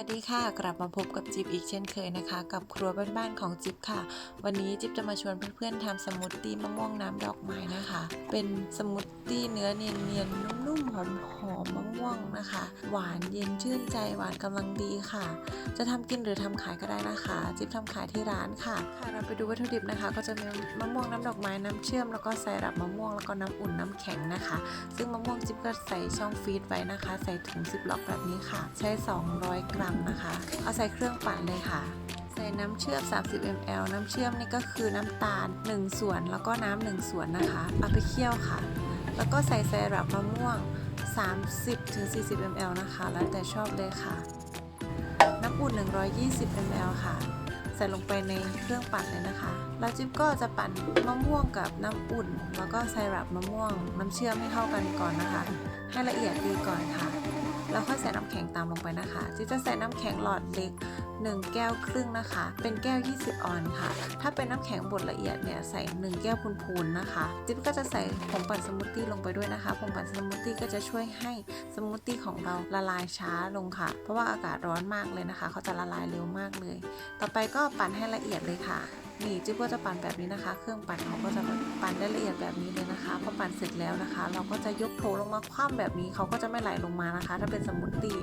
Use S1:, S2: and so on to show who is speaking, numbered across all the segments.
S1: วัสดีค่ะ กลับมาพบกับจิ๊บอีกเช่นเคยนะคะ กับครัวบ้านๆของจิ๊บค่ะ วันนี้จิ๊บจะมาชวนเพื่อนๆทำสมูทตี้มะม่วงน้ำดอกไม้นะคะ เป็นสมูทตี้เนื้อเนียนๆนุ่มๆหอมๆมะม่วงนะคะ หวานเย็นชื่นใจหวานกำลังดีค่ะ จะทำกินหรือทำขายก็ได้นะคะ จิ๊บทำขายที่ร้านค่ะค่ะ เราไปดูวัตถุดิบนะคะ ก็จะมีมะม่วงน้ำดอกไม้น้ำเชื่อมแล้วก็ไซรัปมะม่วงแล้วก็น้ำอุ่นน้ำแข็งนะคะ ซึ่งมะม่วงจิ๊บก็ใส่ช่องฟีดไว้นะคะ ใส่ถุงซิปล็อกแบบนี้ค่ะ ใช้ 200 กรัมนะคะ เอาใส่เครื่องปั่นเลยค่ะ ใส่น้ำเชื่อม 30 ml น้ำเชื่อมนี่ก็คือน้ำตาล 1 ส่วนแล้วก็น้ำ1ส่วนนะคะ เอาไปเคี่ยวค่ะ แล้วก็ใส่ไซรัปมะม่วง 30-40 ml นะคะ แล้วแต่ชอบเลยค่ะ น้ำอุ่น 120 ml ค่ะ ใส่ลงไปในเครื่องปั่นเลยนะคะ แล้วจิ๊บก็จะปั่นมะม่วงกับน้ำอุ่น แล้วก็ไซรัปมะม่วง น้ำเชื่อมให้เข้ากันก่อนนะคะ ให้ละเอียดดีก่อนค่ะ แล้วค่อยใส่น้ำแข็งตามลงไปนะคะ จิ๊บจะใส่น้ำแข็งหลอดเล็ก1 แก้วครึ่งนะคะ เป็นแก้ว 20 ออนค่ะ ถ้าเป็นน้ำแข็งบดละเอียดเนี่ยใส่ 1 แก้วพูนๆนะคะ จิ๊บก็จะใส่ผงปั่นสมูทตี้ลงไปด้วยนะคะ ผงปั่นสมูทตี้ก็จะช่วยให้สมูทตี้ของเราละลายช้าลงค่ะ เพราะว่าอากาศร้อนมากเลยนะคะ เขาจะละลายเร็วมากเลย ต่อไปก็ปั่นให้ละเอียดเลยค่ะนี่จิ๊บก็จะปั่นแบบนี้นะคะ เครื่องปั่นเขาก็จะปั่นได้ละเอียดแบบนี้เลยนะคะ พอปั่นเสร็จแล้วนะคะ เราก็จะยกโถลงมาคว่ำแบบนี้เขาก็จะไม่ไหลลงมานะคะ ถ้าเป็นสมูทตี้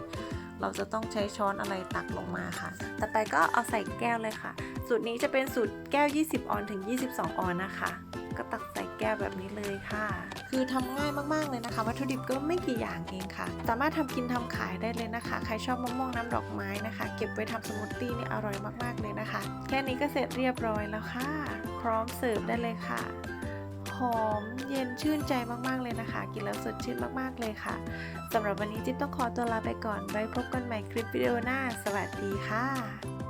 S1: เราจะต้องใช้ช้อนอะไรตักลงมาค่ะ ต่อไปก็เอาใส่แก้วเลยค่ะ สูตรนี้จะเป็นสูตรแก้ว 20 ออนถึง 22 ออนนะคะ ก็ตักใส่แก้วแบบนี้เลยค่ะ คือทำง่ายมากๆเลยนะคะ วัตถุดิบก็ไม่กี่อย่างเองค่ะ สามารถทำกินทำขายได้เลยนะคะ ใครชอบมะม่วงน้ำดอกไม้นะคะ เก็บไว้ทำสมูทตี้นี่อร่อยมากๆเลยนะคะ แค่นี้ก็เสร็จเรียบร้อยแล้วค่ะ พร้อมเสิร์ฟได้เลยค่ะ หอมเย็นชื่นใจมากๆเลยนะคะ กินแล้วสดชื่นมากๆเลยค่ะสำหรับวันนี้จิ๊บต้องขอตัวลาไปก่อนไว้พบกันใหม่คลิปวิดีโอหน้า สวัสดีค่ะ